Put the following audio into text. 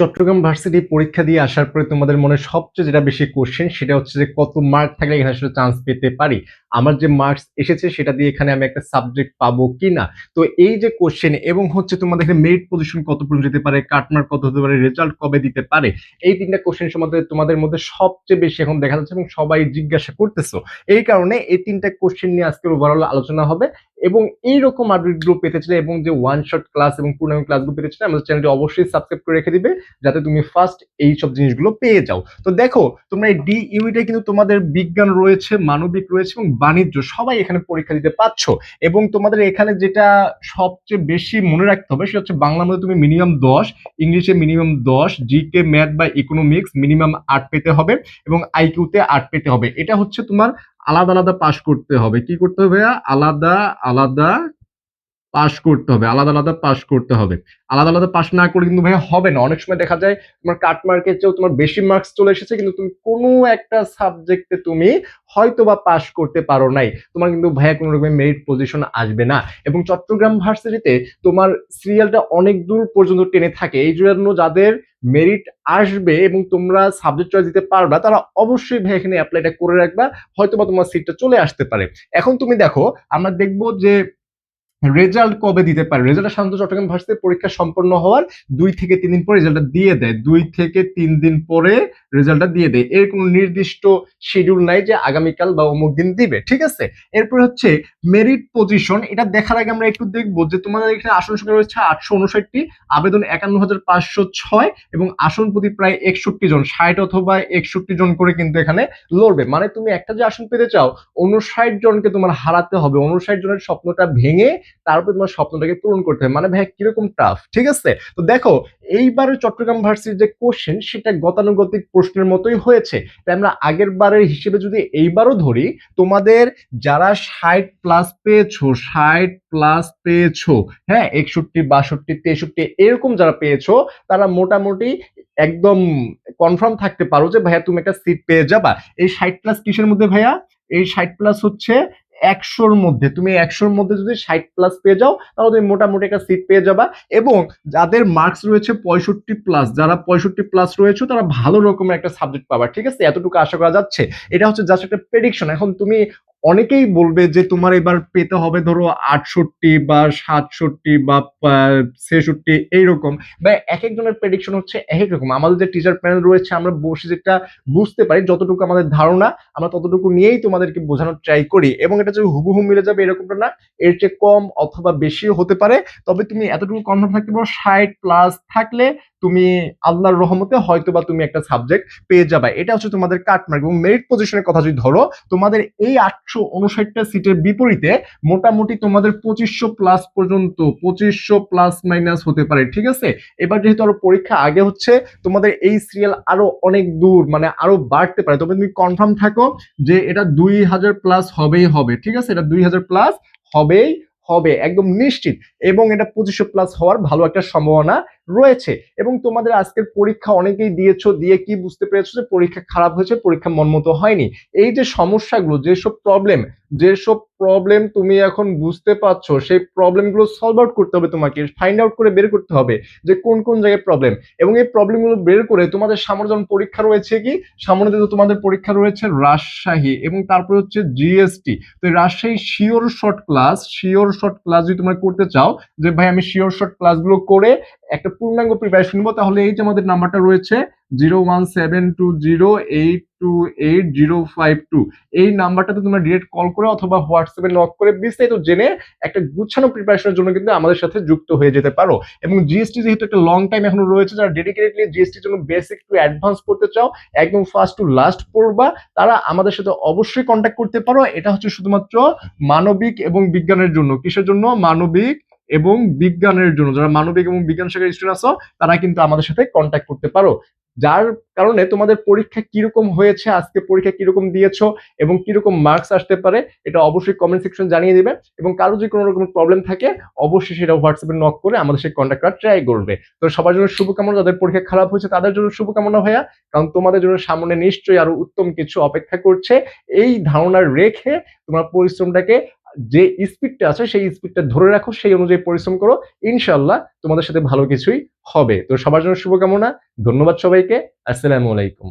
Chittagong varsity পরীক্ষা দিয়ে আসার পরে তোমাদের মনে সবচেয়ে যেটা বেশি কোশ্চেন সেটা হচ্ছে যে কত মার্ক থাকলে এখানে আসলে চান্স পেতে পারি? আমার যে মার্কস এসেছে সেটা দিয়ে এখানে আমি একটা সাবজেক্ট পাবো কি না তো এই যে কোশ্চেন এবং হচ্ছে তোমাদের এখানে মেরিট পজিশন কত পর্যন্ত যেতে পারে কাটমার্ক কত হতে পারে রেজাল্ট কবে দিতে পারে? এই তিনটা কোশ্চেন সম্বন্ধে তোমাদের মধ্যে সবচেয়ে বেশি এখন দেখা যাচ্ছে এবং সবাই জিজ্ঞাসা করতেছো। এই কারণে এই তিনটা কোশ্চেন নিয়ে আজকের ওভারঅল আলোচনা হবে। এবং এইরকম আপডেটগুলো পেতে চাইলে এবং যে ওয়ান শট ক্লাস এবং পূর্ণাঙ্গ ক্লাসগুলো পেতে চাইলে আমাদের চ্যানেলটি অবশ্যই সাবস্ক্রাইব করে রেখে দিবে, যাতে তুমি ফার্স্ট এই সব জিনিসগুলো পেয়ে যাও। তো দেখো, তোমরা এই ডি ইউনিটে কিন্তু তোমাদের বিজ্ঞান রয়েছে, মানবিক রয়েছে এবং বাণিজ্য সবাই এখানে পরীক্ষা দিতে পারছ। এবং তোমাদের এখানে যেটা সবচেয়ে বেশি মনে রাখতে হবে সেটা হচ্ছে বাংলা মধ্যে তুমি মিনিমাম দশ, ইংলিশে মিনিমাম দশ জিকে ম্যাথ বা ইকোনমিক্স মিনিমাম আট পেতে হবে এবং আইকিউতে আট পেতে হবে। এটা হচ্ছে তোমার আলাদা আলাদা পাস করতে হবে। কি করতে হবে আলাদা আলাদা পাস করতে হবে। আলাদা আলাদা পাস করতে হবে। আলাদা আলাদা পাস না করে কিন্তু ভাইয়া হবে না। অনেক সময় দেখা যায় তোমার কাট মার্কের চেয়েও তোমার বেশি মার্কস চলে এসেছে, কিন্তু তুমি কোনো একটা সাবজেক্টে তুমি হয়তো বা পাস করতে পারো নাই। তোমার কিন্তু ভাইয়া কোনো রকমের মেরিট পজিশন আসবে না। এবং চট্টগ্রাম ভার্সিটিতে তোমার সিরিয়ালটা অনেক দূর পর্যন্ত টেনে থাকে। এই জন্য যাদের মেরিট আসবে এবং তোমরা সাবজেক্ট চয়েস দিতে পারবা, তারা অবশ্যই ভাই এখানে অ্যাপ্লাইটা করে রাখবা, হয়তোবা তোমার সিটটা চলে আসতে পারে। এখন তুমি দেখো, আমরা দেখব যে রেজাল্ট কবে দিতে পারে? রেজাল্টটা সাধারণত চট্টগ্রাম ভার্সিটি পরীক্ষা সম্পন্ন হওয়ার দুই থেকে তিন দিন পরে রেজাল্টটা দিয়ে দেয়। দুই থেকে তিন দিন পরে রেজাল্টটা দিয়ে দেয়। এর কোনো নির্দিষ্ট শিডিউল নাই যে আগামীকাল বা অমুক দিন দিবে, ঠিক আছে? এরপর হচ্ছে মেরিট পজিশন এটা দেখার আগে আমরা একটু দেখব যে তোমাদের এখানে আসন সংখ্যা রয়েছে আটশো উনষাটটি, আবেদন একান্ন হাজার পাঁচশো ছয় এবং আসন প্রতি প্রায় একষট্টি জন, ষাট অথবা একষট্টি জন করে কিন্তু এখানে লড়বে। মানে তুমি একটা যে আসন পেতে চাও উনষাট জনকে তোমার হারাতে হবে। উনষাট জনের স্বপ্নটা ভেঙে তারপর তোমার স্বপ্নটাকে পূরণ করতে হবে। মানে ভাই কীরকম টাফ ঠিক আছে? তো দেখো এইবারের চট্টগ্রাম ভার্সিটির যে কোশ্চেন সেটা গতানুগতিক প্রশ্নের মতোই হয়েছে। তাই আমরা আগের বারের হিসেবে যদি এইবারও ধরি, তোমাদের যারা ষাট প্লাস পেয়েছ, ষাট প্লাস পেয়েছ হ্যাঁ একষট্টি, বাষট্টি, তেষট্টি, এরকম যারা পেয়েছ, তারা মোটামুটি একদম কনফার্ম থাকতে পারো যে, ভাইয়া, তুমি একটা সিট পেয়ে যাবা। এই ষাট প্লাস কিসের মধ্যে ভাইয়া? এই ষাট প্লাস হচ্ছে একশোর মধ্যে, তুমি একশোর মধ্যে যদি ষাট প্লাস পেয়ে যাও, তাহলে তুমি মোটামুটি একটা সিট পেয়ে যাবা। এবং যাদের মার্কস রয়েছে পঁয়ষট্টি প্লাস যারা পঁয়ষট্টি প্লাস রয়েছে, তারা ভালো রকমের একটা সাবজেক্ট পাবা, ঠিক আছে? এতটুকু আশা করা যাচ্ছে। এটা হচ্ছে জাস্ট একটা প্রেডিকশন এখন তুমি অনেকেই বলবে যে তোমার এবার পেতে হবে ধরো আটষট্টি বা সাতষট্টি বা ছেষট্টি এইরকম। বা এক একজনের প্রেডিকশন হচ্ছে এক এক রকম আমাদের যে টিচার প্যানেল রয়েছে, আমরা বসে যেটা বুঝতে পারি, যতটুকু আমাদের ধারণা, আমরা ততটুকু নিয়েই তোমাদেরকে বোঝানোর ট্রাই করি। এবং এটা যে হুবহু মিলে যাবে, এরকমটা না, এর চেয়ে কম অথবা বেশিও হতে পারে। তবে তুমি এতটুকু কনফার্ম থাকতে পারো, ষাট প্লাস থাকলে তুমি আল্লাহর রহমতে হয়তো বা তুমি একটা সাবজেক্ট পেয়ে যাবে। এটা হচ্ছে তোমাদের কাটমার্ক এবং মেরিট পজিশনের কথা যদি ধরো, তোমাদের এই আটশো উনষাটটা সিটের বিপরীতে মোটামুটি তোমাদের পঁচিশশো প্লাস পর্যন্ত, পঁচিশশো প্লাস মাইনাস হতে পারে, ঠিক আছে? এবার যেহেতু আরও পরীক্ষা আগে হচ্ছে, তোমাদের এই সিরিয়াল আরও অনেক দূর মানে আরও বাড়তে পারে। তবে তুমি কনফার্ম থাকো যে এটা দুই হাজার প্লাস হবেই হবে, ঠিক আছে? এটা দুই হাজার প্লাস হবেই হবে, একদম নিশ্চিত। এবং এটা পঁচিশশো প্লাস হওয়ার ভালো একটা সম্ভাবনা রয়েছে এবং তোমাদের আজকের পরীক্ষা অনেকেই দিয়েছ, দিয়ে কি বুঝতে পেরেছ যে পরীক্ষা খারাপ হয়েছে, পরীক্ষা মনমতো হয়নি। এই যে সমস্যাগুলো, যেসব প্রবলেম যেসব প্রবলেম তুমি এখন বুঝতে পারছ, সেই প্রবলেমগুলো সলভ আউট করতে হবে তোমাকে ফাইন্ড আউট করে বের করতে হবে যে কোন কোন জায়গায় প্রবলেম এবং এই প্রবলেমগুলো বের করে তোমাদের সামনে যখন পরীক্ষা রয়েছে কি, সামনে তো তোমাদের পরীক্ষা রয়েছে রাজশাহী এবং তারপরে হচ্ছে জিএসটি তো Rajshahi sure short class sure short class যদি তোমরা করতে চাও, যে ভাই আমি শিওর শর্ট ক্লাসগুলো করে একটা পূর্ণাঙ্গ প্রিপারেশন নিবো, তাহলে এই যে আমাদের নাম্বারটা রয়েছে zero one seven two zero eight two eight zero five two এই নাম্বারটাতে তোমরা ডিরেক্ট কল করে অথবা হোয়াটসঅ্যাপে নক করে বিস্তারিত জেনে একটা গুছানো প্রিপারেশনের জন্য কিন্তু আমাদের সাথে যুক্ত হয়ে যেতে পারো। এবং জিএসটি যেহেতু একটা লং টাইম এখনও রয়েছে, যারা ডেডিকেটেডলি জিএসটির জন্য বেসিক টু অ্যাডভান্স পড়তে চাও, একদম ফার্স্ট টু লাস্ট পড়বা, তারা আমাদের সাথে অবশ্যই কন্ট্যাক্ট করতে পারো। এটা হচ্ছে শুধুমাত্র মানবিক এবং বিজ্ঞানের জন্য। কিসের জন্য? মানবিক এবং বিজ্ঞানের জন্য, যারা মানবিক এবং বিজ্ঞান শাখার স্টুডেন্ট আছো, তারা কিন্তু আমাদের সাথে কন্ট্যাক্ট করতে পারো। যার কারণে তোমাদের পরীক্ষা কীরকম হয়েছে, আজকে পরীক্ষা কীরকম দিয়েছ এবং কীরকম মার্কস আসতে পারে, এটা অবশ্যই কমেন্ট সেকশন জানিয়ে দিবে এবং কারও যদি কোনো রকম প্রবলেম থাকে, অবশ্যই সেটা হোয়াটসঅ্যাপে নক করে আমাদের সাথে কন্ট্যাক্ট করার ট্রাই করবে। তো সবার জন্য শুভকামনা, যাদের পরীক্ষা খারাপ হয়েছে তাদের জন্য শুভকামনা ভাইয়া, কারণ তোমাদের জন্য সামনে নিশ্চয়ই আরও উত্তম কিছু অপেক্ষা করছে। এই ধারণা রেখে তোমার পরিশ্রমটাকে যে স্পিডটা আছে, সেই স্পিডটা ধরে রাখো, সেই অনুযায়ী পরিশ্রম করো। ইনশাল্লাহ তোমাদের সাথে ভালো কিছুই হবে। তো সবার জন্য শুভকামনা। ধন্যবাদ সবাইকে। আসসালামু আলাইকুম।